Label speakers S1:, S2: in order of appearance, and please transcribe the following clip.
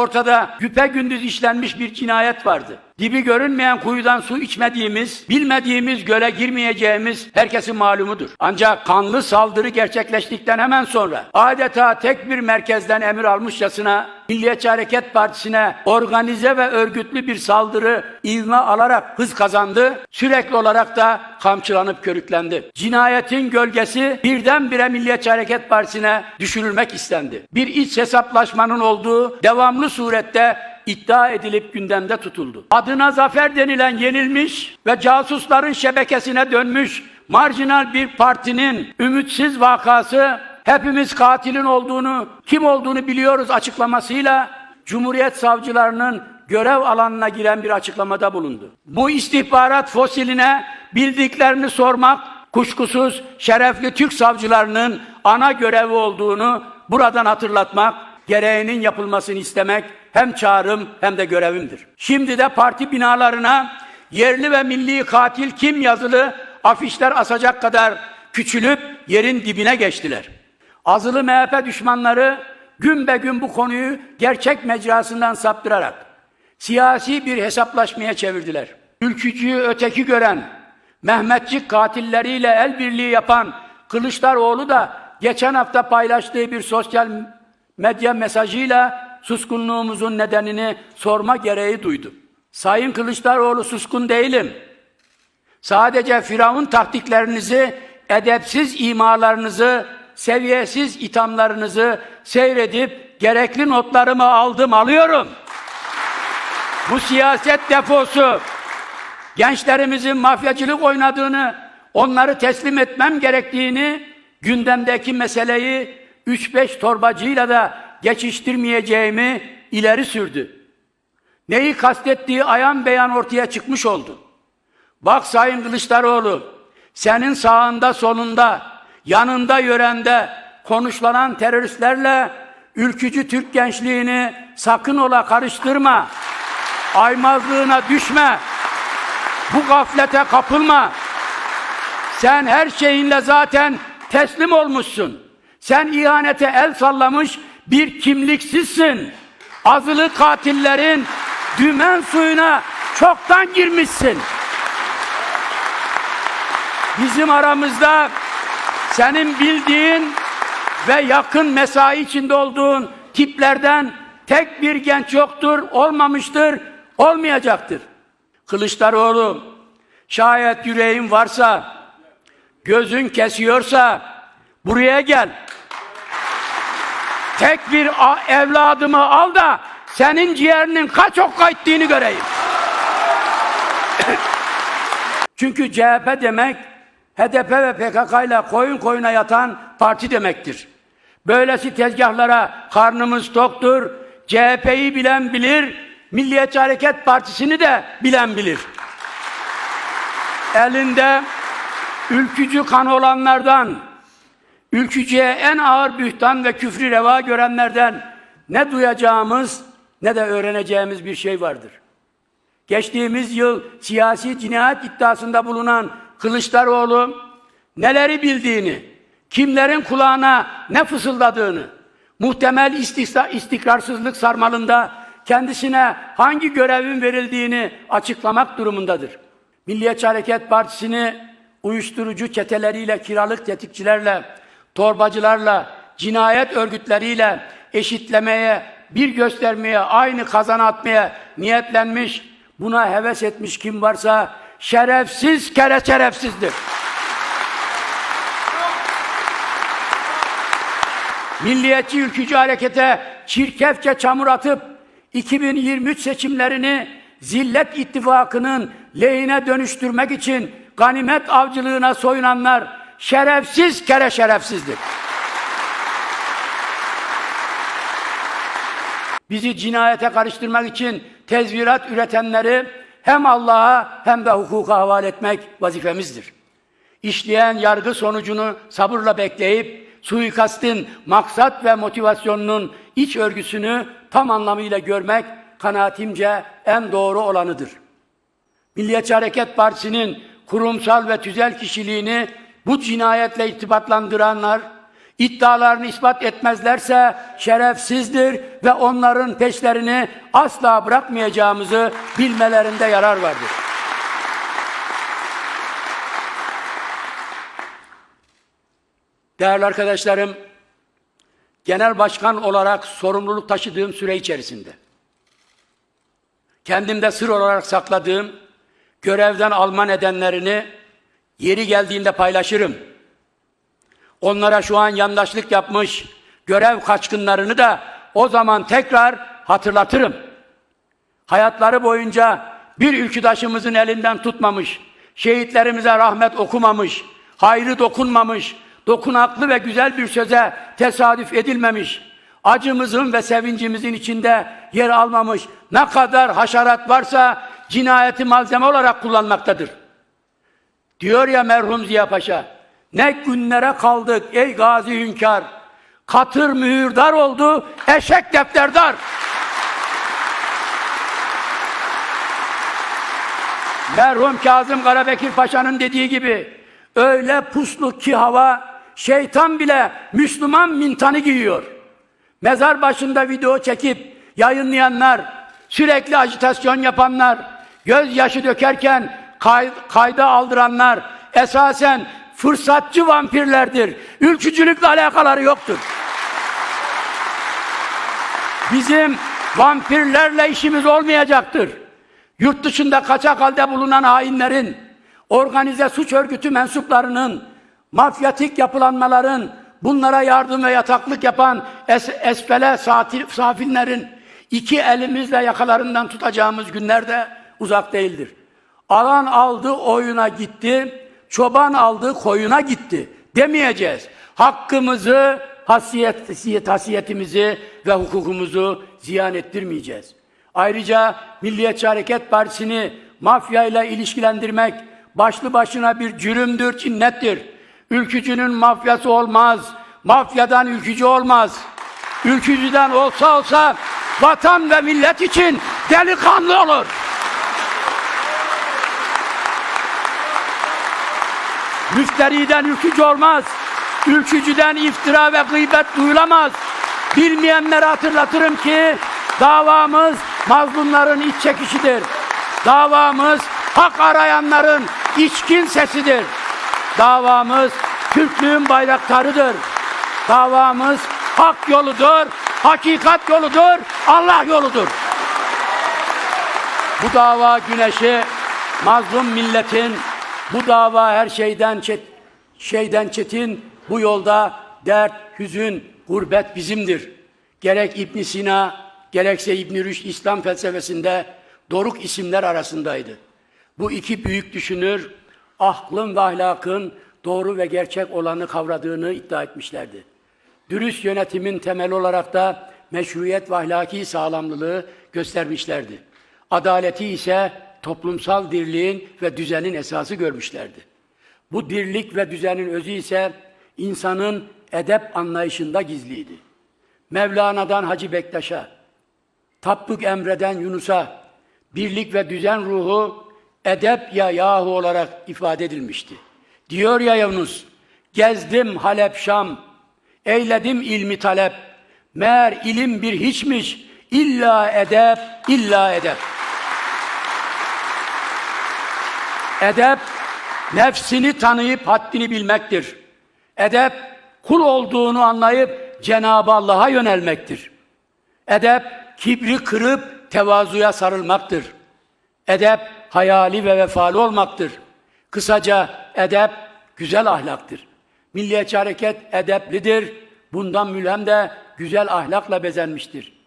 S1: ortada güpe gündüz işlenmiş bir cinayet vardı. Dibi görünmeyen kuyudan su içmediğimiz, bilmediğimiz göle girmeyeceğimiz herkesin malumudur. Ancak kanlı saldırı gerçekleştikten hemen sonra adeta tek bir merkezden emir almışçasına Milliyetçi Hareket Partisi'ne organize ve örgütlü bir saldırı ivme alarak hız kazandı. Sürekli olarak da kamçılanıp körüklendi. Cinayetin gölgesi birdenbire Milliyetçi Hareket Partisi'ne düşürülmek istendi. Bir iç hesaplaşmanın olduğu devamlı surette iddia edilip gündemde tutuldu. Adına zafer denilen yenilmiş ve casusların şebekesine dönmüş marjinal bir partinin ümitsiz vakası hepimiz katilin olduğunu, kim olduğunu biliyoruz açıklamasıyla Cumhuriyet savcılarının görev alanına giren bir açıklamada bulundu. Bu istihbarat fosiline bildiklerini sormak kuşkusuz şerefli Türk savcılarının ana görevi olduğunu buradan hatırlatmak, gereğinin yapılmasını istemek hem çağrım hem de görevimdir. Şimdi de parti binalarına yerli ve milli katil kim yazılı afişler asacak kadar küçülüp yerin dibine geçtiler. Azılı MHP düşmanları gün be gün bu konuyu gerçek mecrasından saptırarak siyasi bir hesaplaşmaya çevirdiler. Ülkücüyü öteki gören, Mehmetçik katilleriyle el birliği yapan Kılıçdaroğlu da geçen hafta paylaştığı bir sosyal medya mesajıyla suskunluğumuzun nedenini sorma gereği duydu. Sayın Kılıçdaroğlu suskun değilim. Sadece Firavun taktiklerinizi, edepsiz imalarınızı, seviyesiz ithamlarınızı seyredip gerekli notlarımı aldım, alıyorum. Bu siyaset deposu gençlerimizin mafyacılık oynadığını, onları teslim etmem gerektiğini, gündemdeki meseleyi 3-5 torbacıyla da geçiştirmeyeceğimi ileri sürdü. Neyi kastettiği ayan beyan ortaya çıkmış oldu. Bak Sayın Kılıçdaroğlu, senin sağında solunda, yanında yörende konuşlanan teröristlerle ülkücü Türk gençliğini sakın ola karıştırma. Aymazlığına düşme. Bu gaflete kapılma. Sen her şeyinle zaten teslim olmuşsun. Sen ihanete el sallamış bir kimliksizsin. Azılı katillerin dümen suyuna çoktan girmişsin. Bizim aramızda senin bildiğin ve yakın mesai içinde olduğun tiplerden tek bir genç yoktur, olmamıştır, olmayacaktır. Kılıçdaroğlu, şayet yüreğin varsa, gözün kesiyorsa buraya gel. Tek bir evladımı al da senin ciğerinin kaç okka ettiğini göreyim. Çünkü CHP demek HDP ve PKK ile koyun koyuna yatan parti demektir. Böylesi tezgahlara karnımız toktur. CHP'yi bilen bilir, Milliyetçi Hareket Partisi'ni de bilen bilir. Elinde ülkücü kanı olanlardan, ülkücüye en ağır bühtan ve küfrü reva görenlerden ne duyacağımız ne de öğreneceğimiz bir şey vardır. Geçtiğimiz yıl siyasi cinayet iddiasında bulunan Kılıçdaroğlu neleri bildiğini, kimlerin kulağına ne fısıldadığını, muhtemel istikra- istikrarsızlık sarmalında kendisine hangi görevin verildiğini açıklamak durumundadır. Milliyetçi Hareket Partisi'ni uyuşturucu çeteleriyle, kiralık tetikçilerle, torbacılarla, cinayet örgütleriyle eşitlemeye, bir göstermeye, aynı kazana atmaya niyetlenmiş, buna heves etmiş kim varsa şerefsiz kere şerefsizdir. Milliyetçi ülkücü harekete çirkefçe çamur atıp 2023 seçimlerini zillet ittifakının lehine dönüştürmek için ganimet avcılığına soyunanlar şerefsiz kere şerefsizdir. Bizi cinayete karıştırmak için tezvirat üretenleri hem Allah'a hem de hukuka havale etmek vazifemizdir. İşleyen yargı sonucunu sabırla bekleyip suikastin maksat ve motivasyonunun iç örgüsünü tam anlamıyla görmek kanaatimce en doğru olanıdır. Milliyetçi Hareket Partisi'nin kurumsal ve tüzel kişiliğini bu cinayetle irtibatlandıranlar, iddialarını ispat etmezlerse şerefsizdir ve onların peşlerini asla bırakmayacağımızı bilmelerinde yarar vardır. Değerli arkadaşlarım, genel başkan olarak sorumluluk taşıdığım süre içerisinde kendimde sır olarak sakladığım görevden alma nedenlerini yeri geldiğinde paylaşırım. Onlara şu an yandaşlık yapmış görev kaçkınlarını da o zaman tekrar hatırlatırım. Hayatları boyunca bir ülküdaşımızın elinden tutmamış, şehitlerimize rahmet okumamış, hayrı dokunmamış, dokunaklı ve güzel bir söze tesadüf edilmemiş, acımızın ve sevincimizin içinde yer almamış ne kadar haşerat varsa cinayeti malzeme olarak kullanmaktadır. Diyor ya merhum Ziya Paşa, ne günlere kaldık ey gazi hünkâr, katır mühürdar oldu, eşek defterdar. Merhum Kazım Karabekir Paşa'nın dediği gibi, öyle puslu ki hava, şeytan bile Müslüman mintanı giyiyor. Mezar başında video çekip yayınlayanlar, sürekli ajitasyon yapanlar, gözyaşı dökerken kay- kayda aldıranlar esasen fırsatçı vampirlerdir. Ülkücülükle alakaları yoktur. Bizim vampirlerle işimiz olmayacaktır. Yurt dışında kaçak halde bulunan hainlerin, organize suç örgütü mensuplarının, mafyatik yapılanmaların, bunlara yardım ve yataklık yapan es esfele safinlerin iki elimizle yakalarından tutacağımız günler de uzak değildir. Alan aldı oyuna gitti, çoban aldı koyuna gitti demeyeceğiz. Hakkımızı, hasiyet, hasiyetimizi ve hukukumuzu ziyan ettirmeyeceğiz. Ayrıca Milliyetçi Hareket Partisi'ni mafya ile ilişkilendirmek başlı başına bir cürümdür, cinnettir. Ülkücünün mafyası olmaz. Mafyadan ülkücü olmaz. Ülkücüden olsa olsa vatan ve millet için delikanlı olur. Müfteriden ülkücü olmaz. Ülkücüden iftira ve gıybet duyulamaz. Bilmeyenlere hatırlatırım ki davamız mazlumların iç çekişidir. Davamız hak arayanların içkin sesidir. Davamız Türklüğün bayraktarıdır. Davamız hak yoludur, hakikat yoludur, Allah yoludur. Bu dava güneşi mazlum milletin bu dava her şeyden çet, şeyden çetin bu yolda dert, hüzün, gurbet bizimdir. Gerek İbn Sina gerekse İbn Rüşd İslam felsefesinde doruk isimler arasındaydı. Bu iki büyük düşünür aklın ve ahlakın doğru ve gerçek olanı kavradığını iddia etmişlerdi. Dürüst yönetimin temeli olarak da meşruiyet ve ahlaki sağlamlılığı göstermişlerdi. Adaleti ise toplumsal dirliğin ve düzenin esası görmüşlerdi. Bu dirlik ve düzenin özü ise insanın edep anlayışında gizliydi. Mevlana'dan Hacı Bektaş'a, Tapduk Emre'den Yunus'a, birlik ve düzen ruhu edep ya yahu olarak ifade edilmişti. Diyor ya Yunus, gezdim Halep Şam, eyledim ilmi talep, meğer ilim bir hiçmiş, illa edep, illa edep. Edep, nefsini tanıyıp haddini bilmektir. Edep, kul olduğunu anlayıp Cenab-ı Allah'a yönelmektir. Edep, kibri kırıp tevazuya sarılmaktır. Edep, hayali ve vefalı olmaktır. Kısaca edep, güzel ahlaktır. Milliyetçi hareket edeplidir. Bundan mülhem de güzel ahlakla bezenmiştir.